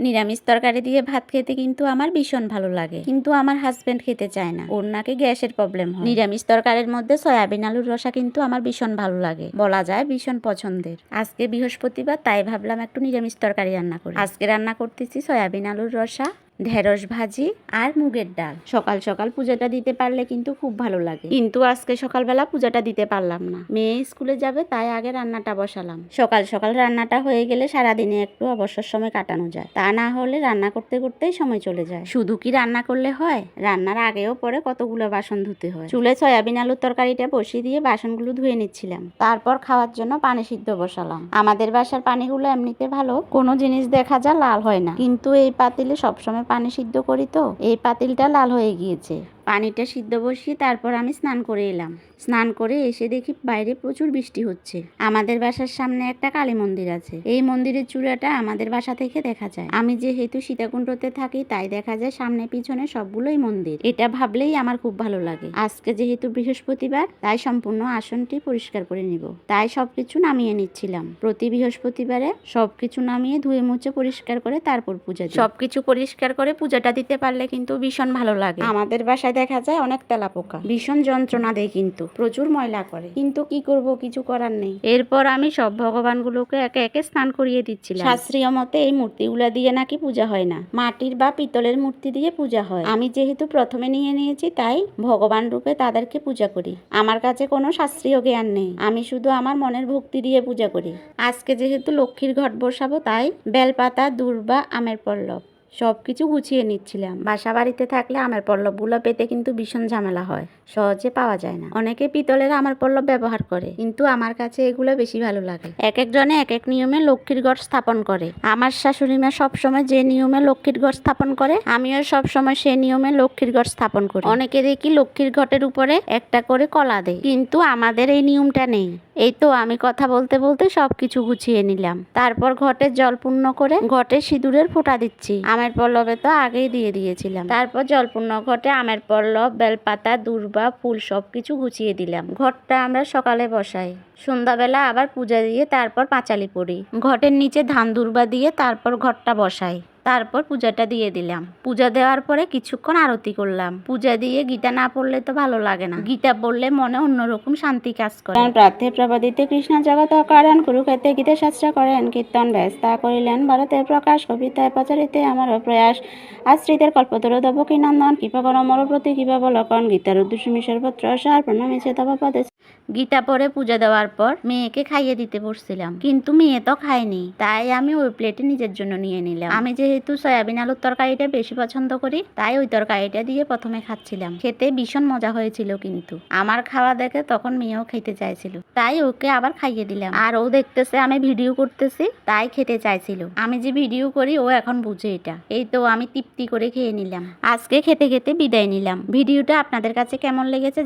নিরামিষ তরকারি দিয়ে ভাত খেতে কিন্তু আমার ভীষণ ভালো লাগে। কিন্তু আমার হাজবেন্ড খেতে চায় না। ওর নাকি গ্যাসের প্রবলেম হয়। নিরামিষ তরকারির মধ্যে সয়াবিন আলুর রসা কিন্তু আমার ভীষণ ভালো লাগে। বলা যায় ভীষণ পছন্দের। আজকে বৃহস্পতিবার, তাই ভাবলাম একটু নিরামিষ তরকারি রান্না করি। আজকে রান্না করতেছি সয়াবিন আলুর রসা। ঢেঁড়স ভাজি আর মুগের ডাল। সকাল সকাল পূজাটা দিতে পারলে কিন্তু খুব ভালো লাগে। কিন্তু আজকে সকালবেলা পূজাটা দিতে পারলাম না। মেয়ে স্কুলে যাবে, তাই আগে রান্নাটা বসালাম। সকাল সকাল রান্নাটা হয়ে গেলে সারাদিনে একটু অবসর সময় কাটানো যায়। তা না হলে রান্না করতে করতেই সময় চলে যায়। শুধু কি রান্না করলে হয়? রান্নার আগেও পরে কতগুলো বাসন ধুতে হয়। চুলে সয়াবিন আলুর তরকারিটা বসিয়ে দিয়ে বাসনগুলো ধুয়ে নিচ্ছিলাম। তারপর খাওয়ার জন্য পানি সিদ্ধ বসালাম। আমাদের বাসার পানিগুলো এমনিতে ভালো, কোনো জিনিস দেখা যা লাল হয় না। কিন্তু এই পাতিলে সবসময় পানি সিদ্ধ করি তো এই পাতিলটা লাল হয়ে গিয়েছে। পানিটা সিদ্ধ বসিয়ে তারপর আমি স্নান করে এলাম। স্নান করে এসে দেখি বাইরে প্রচুর বৃষ্টি হচ্ছে। আমাদের বাসার সামনে একটা কালী মন্দির আছে। এই মন্দিরের চূড়াটা আমাদের বাসা থেকে দেখা যায়। আমি যেহেতু সীতাকুণ্ডতে থাকি তাই দেখা যায় সামনে পিছনে সবগুলোই মন্দির। এটা ভাবলেই আমার খুব ভালো লাগে। আজকে যেহেতু বৃহস্পতিবার তাই সম্পূর্ণ আসনটি পরিষ্কার করে নিব। তাই সবকিছু নামিয়ে নিচ্ছিলাম। প্রতি বৃহস্পতিবারে সবকিছু নামিয়ে ধুয়ে মুছে পরিষ্কার করে তারপর পূজা সবকিছু পরিষ্কার করে পূজাটা দিতে পারলে কিন্তু ভীষণ ভালো লাগে। আমাদের বাসায় দেখা যায় অনেক তেলা পোকা ভীষণ যন্ত্রণা দেয় কিন্তু, প্রচুর ময়লা করে। কিন্তু কি করব, কিছু করার নেই। এরপর আমি সব ভগবানগুলোকে একে একে স্নান করিয়ে দিচ্ছিলাম। শাস্ত্রীয় মতে এই মূর্তিগুলা দিয়ে নাকি পূজা হয় না। মাটির বা পিতলের মূর্তি দিয়ে পূজা হয়। আমি যেহেতু প্রথমে নিয়ে নিয়েছি, তাই ভগবান রূপে তাদেরকে পূজা করি। আমার কাছে কোনো শাস্ত্রীয় জ্ঞান নেই। আমি শুধু আমার মনের ভক্তি দিয়ে পূজা করি। আজকে যেহেতু লক্ষ্মীর ঘট বসাবো, তাই বেলপাতা, দূর্বা, আমের পল্লব। সব কিছু গুছিয়ে নিচ্ছিলাম। বাসা বাড়িতে থাকলে আমের পল্লবগুলো পেতে কিন্তু ভীষণ ঝামেলা হয়। সহজে পাওয়া যায় না। অনেকে পিতলের আমের পল্লব ব্যবহার করে, কিন্তু আমার কাছে এগুলো বেশি ভালো লাগে। এক একজনে এক এক নিয়মে লক্ষ্মীর গড় স্থাপন করে। আমার শাশুড়ি মা সবসময় যে নিয়মে লক্ষ্মীর গড় স্থাপন করে, আমিও সবসময় সে নিয়মে লক্ষ্মীর গড় স্থাপন করি। অনেকে দেখি লক্ষ্মীর ঘটের উপরে একটা করে কলা দেয়, কিন্তু আমাদের এই নিয়মটা নেই। এই তো আমি কথা বলতে বলতে সবকিছু গুছিয়ে নিলাম। তারপর ঘটে জল পূর্ণ করে ঘটে সিঁদুরের ফোঁটা দিচ্ছি। আমের পল্লবে তো আগেই দিয়ে দিয়েছিলাম। তারপর জলপূর্ণ ঘটে আমের পল্লব, বেলপাতা, দূর্বা, ফুল সব কিছু গুছিয়ে দিলাম। ঘরটা আমরা সকালে বসাই। সন্ধ্যাবেলা আবার পূজা দিয়ে তারপর পাঁচালি পড়ি ঘটের নিচে ধান দুর্বা দিয়ে তারপর ঘরটা বসাই। তারপর পূজাটা দিয়ে দিলাম। পূজা দেওয়ার পরে কিছুক্ষণ আরতি করলাম। পূজা দিয়ে গীতা না পড়লে তো ভালো লাগে না। গীতা পড়লে মনে অন্যরকম শান্তি কাজ করে। প্রার্থে প্রবাদিতে কৃষ্ণ জগত কারণ কুরুক্ষেত্রে গীতা শাস্ত্র করেন। কীর্তন ব্যস্তা করিলেন ভারতের প্রকাশ। কবিতায় প্রচারিতে আমার প্রয়াস। আশ্রিতের কল্পতর দবকী নন্দন? কৃপা কর মর প্রতি কৃপা বলকন গীতার উদ্দেশ্য সর্বত্র সার প্রণামিছে তব পদে। গীতা পরে পূজা দেওয়ার পর মেয়েকে খাইয়ে দিতে বসছিলাম। কিন্তু মেয়ে তো খায়নি। তাই আমি ওই প্লেটে নিজের জন্য নিয়ে নিলাম। আমি যেহেতু সয়াবিন আলুর তরকারিটা বেশি পছন্দ করি, তাই ওই তরকারিটা দিয়ে প্রথমে খাচ্ছিলাম। খেতে ভীষণ মজা হয়েছিল কিন্তু। আমার খাওয়া দেখে তখন মেয়েও খেতে চাইছিল। তাই ওকে আবার খাইয়ে দিলাম। আর ও দেখতেছে আমি ভিডিও করতেছি, তাই খেতে চাইছিল। আমি যে ভিডিও করি, ও এখন বুঝে এটা। এই তো আমি তৃপ্তি করে খেয়ে নিলাম। আজকে খেতে খেতে বিদায় নিলাম। ভিডিওটা আপনাদের কাছে কেমন লেগেছে